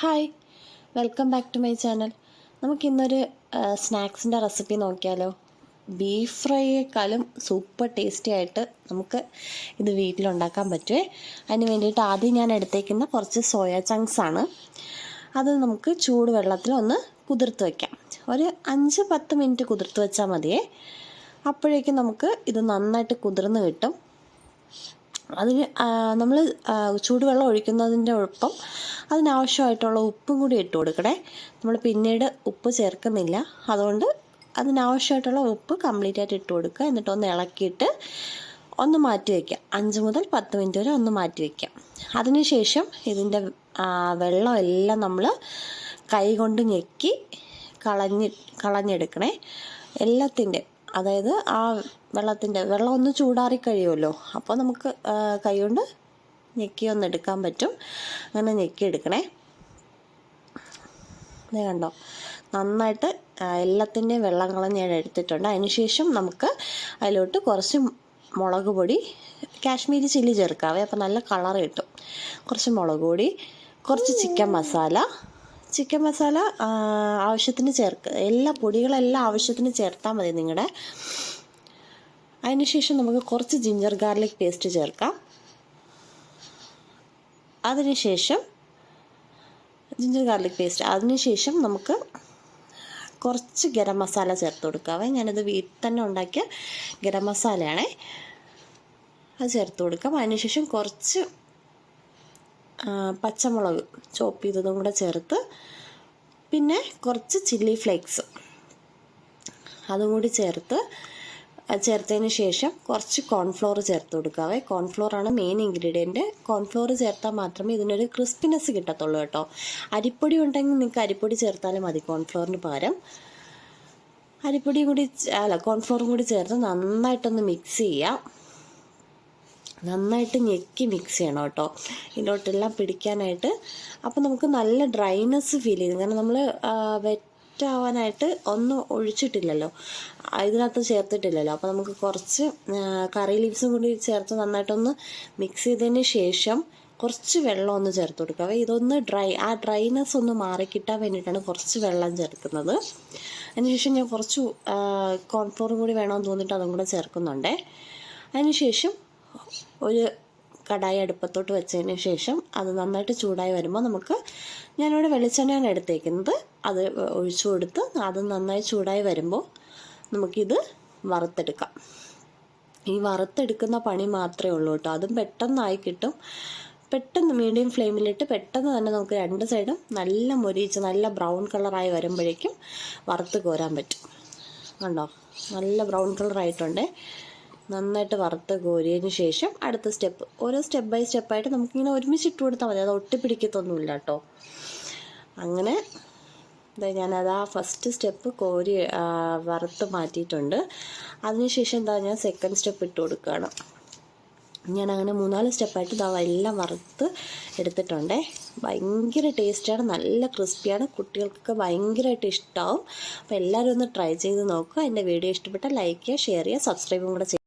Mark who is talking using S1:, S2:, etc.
S1: Hi. Welcome back to my channel നമുക്കിന്നൊരു സ്നാക്സിന്റെ recipe നോക്കിയാലോ. ബീഫ് ഫ്രൈയേക്കാളും സൂപ്പർ ടേസ്റ്റി ആയിട്ട് നമുക്ക് ഇത് വീട്ടിലുണ്ടാക്കാൻ പറ്റുമേ അതിന് വേണ്ടിയിട്ട് ആദ്യം ഞാൻ എടുത്തേക്കുന്ന കുറച്ച് സോയ ചങ്ക്സ് ആണ്. അത് നമുക്ക് ചൂട് വെള്ളത്തിൽ ഒന്ന് കുതിർത്ത് വയ്ക്കാം ഒരു അഞ്ച് പത്ത് മിനിറ്റ് കുതിർത്ത് വെച്ചാൽ മതിയേ. അപ്പോഴേക്കും നമുക്ക് ഇത് നന്നായിട്ട് കുതിർന്ന് കിട്ടും. അതിന് നമ്മൾ ചൂടുവെള്ളം ഒഴിക്കുന്നതിന്റെ ഒപ്പം അതിനാവശ്യമായിട്ടുള്ള ഉപ്പും കൂടി ഇട്ട് കൊടുക്കണേ. നമ്മൾ പിന്നീട് ഉപ്പ് ചേർക്കുന്നില്ല. അതുകൊണ്ട് അതിനാവശ്യമായിട്ടുള്ള ഉപ്പ് കംപ്ലീറ്റ് ആയിട്ട് ഇട്ട് കൊടുക്കുക. എന്നിട്ട് ഒന്ന് ഇളക്കിയിട്ട് ഒന്ന് മാറ്റി വയ്ക്കാം അഞ്ച് മുതൽ പത്ത് മിനിറ്റ് വരെ ഒന്ന് മാറ്റി വയ്ക്കാം അതിനുശേഷം ഇതിന്റെ വെള്ളം എല്ലാം നമ്മൾ കൈ കൊണ്ട് ഞെക്കി കളഞ്ഞ് കളഞ്ഞെടുക്കണേ. എല്ലാത്തിന്റെ അതായത് ആ വെള്ളത്തിന്റെ വെള്ളം ഒന്ന് ചൂടാറി കഴിയുമല്ലോ. അപ്പോൾ നമുക്ക് കൈകൊണ്ട് ഞെക്കി ഒന്ന് എടുക്കാൻ പറ്റും. അങ്ങനെ ഞെക്കി എടുക്കണേ. അതെ കണ്ടോ? നന്നായിട്ട് എല്ലാത്തിന്റെയും വെള്ളം കളഞ്ഞ് ഞാൻ എടുത്തിട്ടുണ്ട്. അതിനുശേഷം നമുക്ക് അതിലോട്ട് കുറച്ച് മുളക് പൊടി കാശ്മീരി ചില്ലി ചേർക്കാവേ. അപ്പോൾ നല്ല കളർ കിട്ടും. കുറച്ച് മുളക് പൊടി കുറച്ച് ചിക്കൻ മസാല ചിക്കൻ മസാല ആവശ്യത്തിന് ചേർക്ക് എല്ലാ പൊടികളെല്ലാം ആവശ്യത്തിന് ചേർത്താൽ മതി നിങ്ങളുടെ അതിനുശേഷം നമുക്ക് കുറച്ച് ജിഞ്ചർ ഗാർലിക് പേസ്റ്റ് ചേർക്കാം. അതിനുശേഷം ജിഞ്ചർ ഗാർലിക് പേസ്റ്റ് അതിനുശേഷം നമുക്ക് കുറച്ച് ഗരം മസാല ചേർത്ത് കൊടുക്കാവേ ഞാനത് വീട്ടിൽ തന്നെ ഉണ്ടാക്കിയ ഗരം മസാലയാണേ. അത് ചേർത്ത് കൊടുക്കാം. അതിനുശേഷം കുറച്ച് പച്ചമുളക് ചോപ്പ് ചെയ്തതും കൂടെ ചേർത്ത് പിന്നെ കുറച്ച് ചില്ലി ഫ്ലേക്സ്. അതും കൂടി ചേർത്ത് ചേർത്തതിന് ശേഷം കുറച്ച് കോൺഫ്ലോർ ചേർത്ത് കൊടുക്കാവേ. കോൺഫ്ലോർ ആണ് മെയിൻ ഇൻഗ്രീഡിയന്റ് കോൺഫ്ലോർ ചേർത്താൽ മാത്രമേ ഇതിനൊരു ക്രിസ്പിനെസ് കിട്ടത്തുള്ളൂ കേട്ടോ. അരിപ്പൊടി ഉണ്ടെങ്കിൽ നിങ്ങൾക്ക് അരിപ്പൊടി ചേർത്താലും മതി കോൺഫ്ലോറിന് പകരം. അരിപ്പൊടിയും കൂടി അല്ല കോൺഫ്ലോറും കൂടി ചേർത്ത് നന്നായിട്ടൊന്ന് മിക്സ് ചെയ്യാം. നന്നായിട്ട് ഞെക്കി മിക്സ് ചെയ്യണം കേട്ടോ. ഇതിലോട്ടെല്ലാം പിടിക്കാനായിട്ട് അപ്പോൾ നമുക്ക് നല്ല ഡ്രൈനെസ് ഫീൽ ചെയ്യും. കാരണം നമ്മൾ വെറ്റാവാനായിട്ട് ഒന്നും ഒഴിച്ചിട്ടില്ലല്ലോ. ഇതിനകത്ത് ചേർത്തിട്ടില്ലല്ലോ. അപ്പോൾ നമുക്ക് കുറച്ച് കറി ലീവ്സും കൂടി ചേർത്ത് നന്നായിട്ടൊന്ന് മിക്സ് ചെയ്തതിന് ശേഷം കുറച്ച് വെള്ളം ഒന്ന് ചേർത്ത് കൊടുക്കുക. ഇതൊന്ന് ഡ്രൈ ആ ഡ്രൈനെസ് ഒന്ന് മാറിക്കിട്ടാൻ വേണ്ടിയിട്ടാണ് കുറച്ച് വെള്ളം ചേർക്കുന്നത്. അതിനുശേഷം ഞാൻ കുറച്ച് കോൺഫ്ലോറും കൂടി വേണമെന്ന് തോന്നിയിട്ട് അതും കൂടെ ചേർക്കുന്നുണ്ടേ. അതിനുശേഷം ഒരു കടായി അടുപ്പത്തോട്ട് വെച്ചതിന് ശേഷം അത് നന്നായിട്ട് ചൂടായി വരുമ്പോൾ നമുക്ക് ഞാനിവിടെ വെളിച്ചെണ്ണയാണ് എടുത്തേക്കുന്നത്. അത് ഒഴിച്ചു കൊടുത്ത് അത് നന്നായി ചൂടായി വരുമ്പോൾ നമുക്കിത് വറുത്തെടുക്കാം. ഈ വറുത്തെടുക്കുന്ന പണി മാത്രമേ ഉള്ളൂ കേട്ടോ. അതും പെട്ടെന്നായി കിട്ടും. പെട്ടെന്ന് മീഡിയം ഫ്ലെയിമിലിട്ട് പെട്ടെന്ന് തന്നെ നമുക്ക് രണ്ട് സൈഡും നല്ല മൊരിച്ച് നല്ല ബ്രൗൺ കളറായി വരുമ്പോഴേക്കും വറുത്ത് കോരാൻ പറ്റും. കണ്ടോ? നല്ല ബ്രൗൺ കളറായിട്ടുണ്ട്. നന്നായിട്ട് വറുത്ത് കോരിയതിന് ശേഷം അടുത്ത സ്റ്റെപ്പ് ഓരോ സ്റ്റെപ്പ് ബൈ സ്റ്റെപ്പായിട്ട് നമുക്കിങ്ങനെ ഒരുമിച്ച് ഇട്ട് കൊടുത്താൽ മതി. അത് ഒട്ടിപ്പിടിക്കത്തൊന്നുമില്ല കേട്ടോ. അങ്ങനെ ഞാനത് ആ ഫസ്റ്റ് സ്റ്റെപ്പ് കോരി വറുത്ത് മാറ്റിയിട്ടുണ്ട്. അതിനുശേഷം എന്താ ഞാൻ സെക്കൻഡ് സ്റ്റെപ്പ് ഇട്ട് കൊടുക്കുകയാണ് ഞാൻ അങ്ങനെ മൂന്നാൽ സ്റ്റെപ്പായിട്ട് ഇതാ എല്ലാം വറുത്ത് എടുത്തിട്ടുണ്ടേ. ഭയങ്കര ടേസ്റ്റാണ് നല്ല ക്രിസ്പിയാണ് കുട്ടികൾക്കൊക്കെ ഭയങ്കരമായിട്ട് ഇഷ്ടമാവും അപ്പോൾ എല്ലാവരും ഒന്ന് ട്രൈ ചെയ്ത് നോക്കുക. എന്റെ വീഡിയോ ഇഷ്ടപ്പെട്ടാൽ ലൈക്ക് ചെയ്യുക ഷെയർ ചെയ്യുക സബ്സ്ക്രൈബും കൂടെ ചെയ്യുക